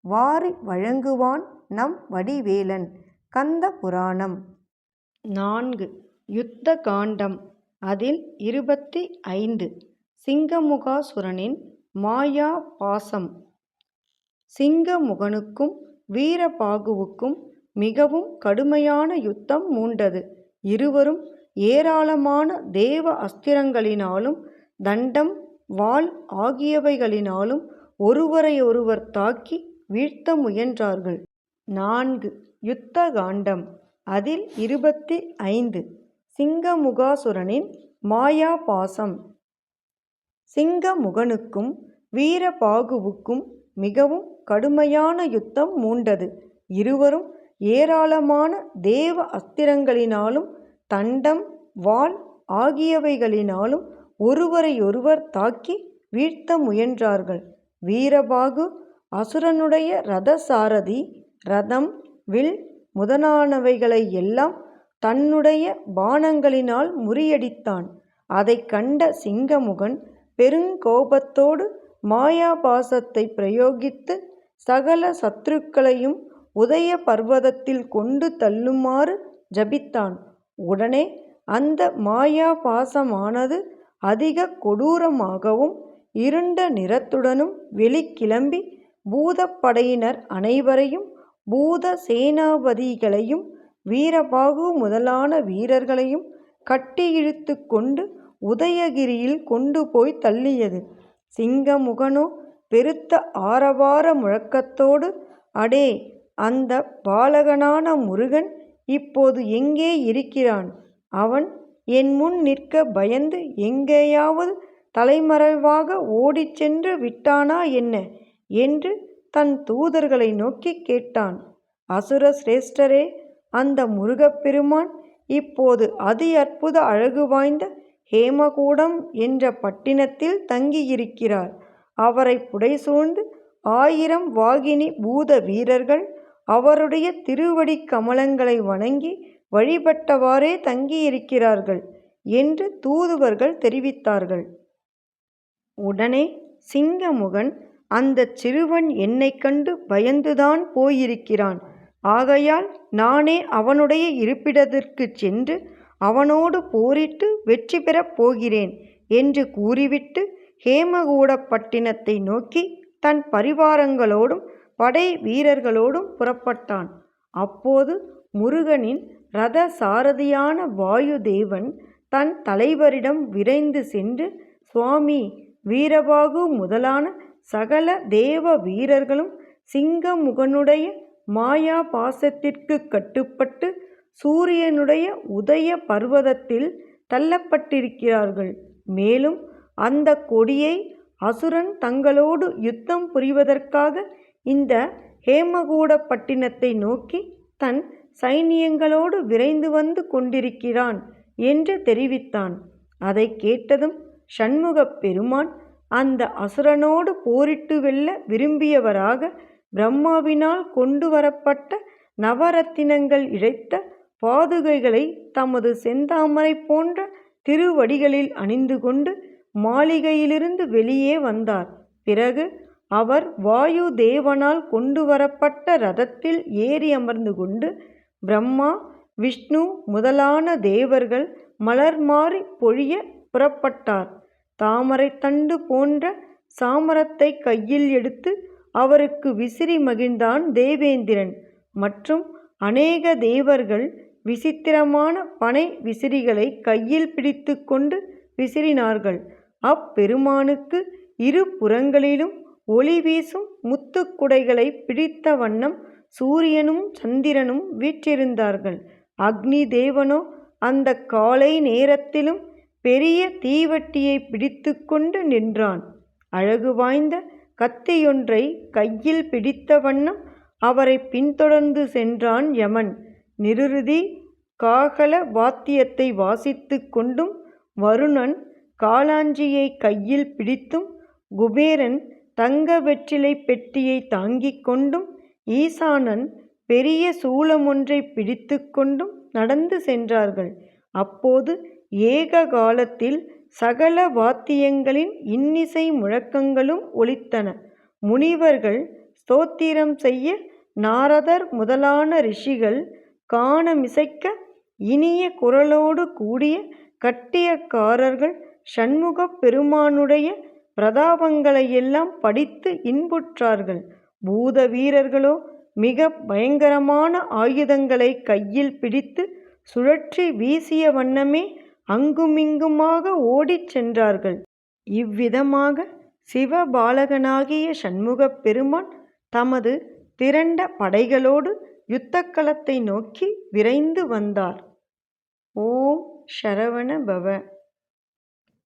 வாரி வழங்குவான் நம் வடிவேலன். கந்த புராணம். நான்கு. யுத்த காண்டம். அதில் இருபத்தி ஐந்து. சிங்கமுகாசுரனின் மாயா பாசம். சிங்கமுகனுக்கும் வீரபாகுவுக்கும் மிகவும் கடுமையான யுத்தம் மூண்டது. இருவரும் ஏராளமான தேவ அஸ்திரங்களினாலும் தண்டம் வாள் ஆகியவைகளினாலும் ஒருவரையொருவர் தாக்கி வீழ்த்த முயன்றார்கள். நான்கு. யுத்த காண்டம் அதில் இருபத்தி ஐந்து. சிங்கமுகாசுரனின் மாயா பாசம் சிங்கமுகனுக்கும் வீரபாகுவுக்கும் மிகவும் கடுமையான யுத்தம் மூண்டது. இருவரும் ஏராளமான தேவ அஸ்திரங்களினாலும் தண்டம் வாள் ஆகியவைகளினாலும் ஒருவரையொருவர் தாக்கி வீழ்த்த முயன்றார்கள். வீரபாகு அசுரனுடைய ரத சாரதி ரதம் வில் முதலானவைகளை எல்லாம் தன்னுடைய பானங்களினால் முறியடித்தான். அதை கண்ட சிங்கமுகன் பெருங்கோபத்தோடு மாயாபாசத்தை பிரயோகித்து சகல சத்துருக்களையும் உதய பர்வதத்தில் கொண்டு தள்ளுமாறு ஜபித்தான். உடனே அந்த மாயாபாசமானது அதிக கொடூரமாகவும் இருண்ட நிறத்துடனும் வெளிக்கிளம்பி பூதப்படையினர் அனைவரையும் பூத சேனாபதிகளையும் வீரபாகு முதலான வீரர்களையும் கட்டி இழுத்து கொண்டு உதயகிரியில் கொண்டு போய் தள்ளியது. சிங்கமுகனோ பெருத்த ஆரவார முழக்கத்தோடு அடே அந்த பாலகனான முருகன் இப்போது எங்கே இருக்கிறான்? அவன் என் முன் நிற்க பயந்து எங்கேயாவது தலைமறைவாக ஓடிச் சென்று விட்டானா என்ன? என்று தன் தூதர்களை நோக்கி கேட்டான். அசுர சிரேஷ்டரே அந்த முருகப்பெருமான் இப்போது அதி அற்புத அழகு வாய்ந்த ஹேமகூடம் என்ற பட்டினத்தில் தங்கியிருக்கிறார். அவரை புடைசூழ்ந்து ஆயிரம் வாகினி பூத வீரர்கள் அவருடைய திருவடி கமலங்களை வணங்கி வழிபட்டவாறே தங்கியிருக்கிறார்கள் என்று தூதுவர்கள் தெரிவித்தார்கள். உடனே சிங்கமுகன் அந்தச் சிறுவன் என்னைக் கண்டு பயந்துதான் போயிருக்கிறான். ஆகையால் நானே அவனுடைய இருப்பிடத்திற்குச் சென்று அவனோடு போரிட்டு வெற்றி பெறப் போகிறேன் என்று கூறிவிட்டு ஹேமகூடப்பட்டினத்தை நோக்கி தன் பரிவாரங்களோடும் படை வீரர்களோடும் புறப்பட்டான். அப்போது முருகனின் ரத சாரதியான வாயுதேவன் தன் தலைவரிடம் விரைந்து சென்று சுவாமி வீரபாகு முதலான சகல தேவ வீரர்களும் சிங்கமுகனுடைய மாயா பாசத்திற்கு கட்டுப்பட்டு சூரியனுடைய உதய பர்வதத்தில் தள்ளப்பட்டிருக்கிறார்கள். மேலும் அந்த கொடியை அசுரன் தங்களோடு யுத்தம் புரிவதற்காக இந்த ஹேமகூடப்பட்டினத்தை நோக்கி தன் சைனியங்களோடு விரைந்து வந்து கொண்டிருக்கிறான் என்று தெரிவித்தான். அதை கேட்டதும் சண்முகப் பெருமான் அந்த அசுரனோடு போரிட்டு வெல்ல விரும்பியவராக பிரம்மாவினால் கொண்டு வரப்பட்ட நவரத்தினங்கள் இழைத்த பாதுகைகளை தமது செந்தாமரை போன்ற திருவடிகளில் அணிந்து கொண்டு மாளிகையிலிருந்து வெளியே வந்தார். பிறகு அவர் வாயு தேவனால் கொண்டு வரப்பட்ட ரதத்தில் ஏறி அமர்ந்து கொண்டு பிரம்மா விஷ்ணு முதலான தேவர்கள் மலர் மாறி பொழிய புறப்பட்டார். தாமரைத்தண்டு போன்ற சாமரத்தை கையில் எடுத்து அவருக்கு விசிறி மகிழ்ந்தான் தேவேந்திரன். மற்றும் அநேக தேவர்கள் விசித்திரமான பனை விசிறிகளை கையில் பிடித்து கொண்டு விசிறினார்கள். அப்பெருமானுக்கு இரு புறங்களிலும் ஒளி வீசும் முத்துக்குடைகளை பிடித்த வண்ணம் சூரியனும் சந்திரனும் வீற்றிருந்தார்கள். அக்னி தேவனோ அந்த காலை நேரத்திலும் பெரிய தீவட்டியை பிடித்து கொண்டு நின்றான் அழகு வாய்ந்த கத்தியொன்றை கையில் பிடித்த வண்ணம் அவரை பின்தொடர்ந்து சென்றான் யமன். நிருதி காகல வாத்தியத்தை வாசித்துக் கொண்டும் வருணன் காளாஞ்சியை கையில் பிடித்தும் குபேரன் தங்க வெற்றிலை பெட்டியைத் தாங்கிக் கொண்டும் ஈசானன் பெரிய சூலமொன்றைப் பிடித்து கொண்டும் நடந்து சென்றார்கள். அப்போது ஏக காலத்தில் சகல வாத்தியங்களின் இன்னிசை முழக்கங்களும் ஒலித்தன. முனிவர்கள் ஸ்தோத்திரம் செய்ய நாரதர் முதலான ரிஷிகள் காணமிசைக்க இனிய குரலோடு கூடிய கட்டியக்காரர்கள் சண்முகப் பெருமானுடைய பிரதாபங்களையெல்லாம் படித்து இன்புற்றார்கள். பூத வீரர்களோ மிக பயங்கரமான ஆயுதங்களை கையில் பிடித்து சுழற்றி வீசிய வண்ணமே அங்குமிங்குமாக ஓடிச் சென்றார்கள். இவ்விதமாக சிவபாலகனாகிய சண்முகப் பெருமான் தமது திரண்ட படைகளோடு யுத்தக்களத்தை நோக்கி விரைந்து வந்தார். ஓம் ஷரவண பவ.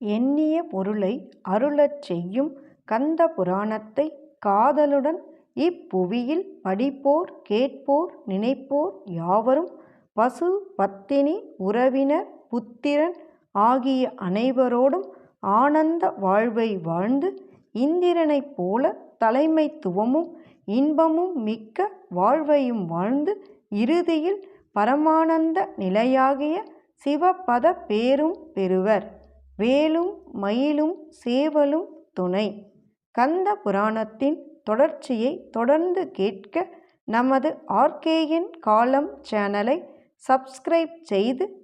எண்ணிய பொருளை அருளச் செய்யும் கந்த புராணத்தை காதலுடன் இப்புவியில் படிப்போர் கேட்போர் நினைப்போர் யாவரும் பசு பத்தினி உறவினர் புத்திரன் ஆகிய அனைவரோடும் ஆனந்த வாழ்வை வாழ்ந்து இந்திரனைப் போல தலைமைத்துவமும் இன்பமும் மிக்க வாழ்வையும் வாழ்ந்து இறுதியில் பரமானந்த நிலையாகிய சிவபத பேரும் பெறுவர். வேலும் மயிலும் சேவலும் துணை. கந்த புராணத்தின் தொடர்ச்சியை தொடர்ந்து கேட்க நமது ஆர்கேயின் காலம் சேனலை சப்ஸ்கிரைப் செய்து